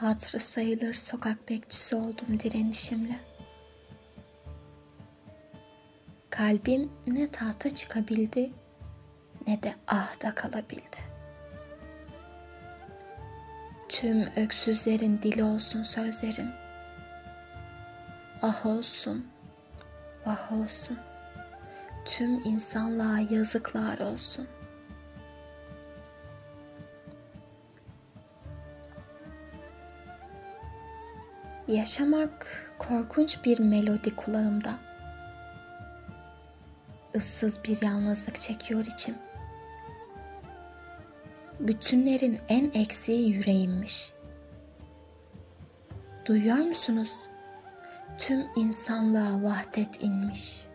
Hatırı sayılır sokak bekçisi oldum direnişimle. Kalbim ne tahta çıkabildi ne de ahta kalabildi. Tüm öksüzlerin dili olsun sözlerim. Ah olsun, vah olsun. Tüm insanlığa yazıklar olsun. Yaşamak korkunç bir melodi kulağımda. Issız bir yalnızlık çekiyor içim. Bütünlerin en eksiği yüreğimmiş. Duyuyor musunuz? Tüm insanlığa vahdet inmiş.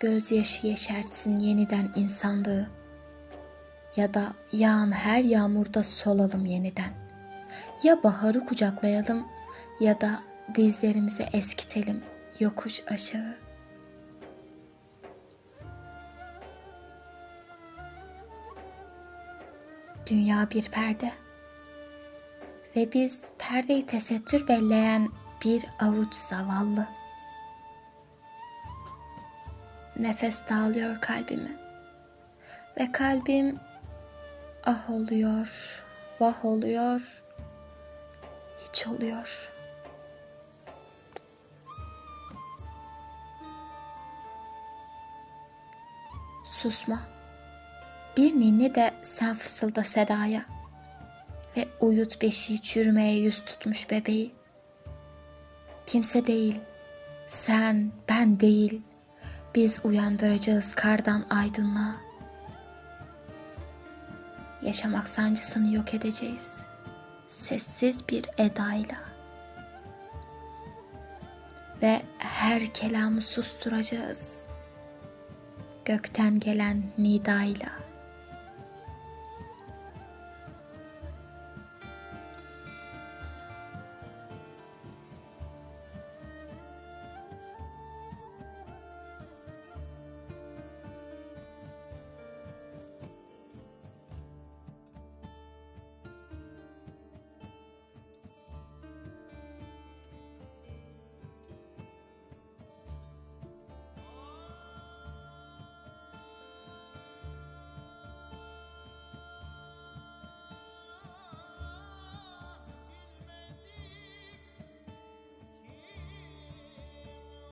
Gözyaşı yeşertsin yeniden insanlığı ya da yağan her yağmurda solalım yeniden. Ya baharı kucaklayalım ya da dizlerimizi eskitelim yokuş aşağı. Dünya bir perde ve biz perdeyi tesettür belleyen bir avuç zavallı. Nefes dağılıyor kalbimi ve kalbim ah oluyor, vah oluyor, hiç oluyor. Susma. Bir ninni de sen fısılda sedaya ve uyut beşiği çürümeye yüz tutmuş bebeği. Kimse değil, sen, ben değil, biz uyandıracağız kardan aydınlığa. Yaşamak sancısını yok edeceğiz. Sessiz bir edayla. Ve her kelamı susturacağız. Gökten gelen nidayla.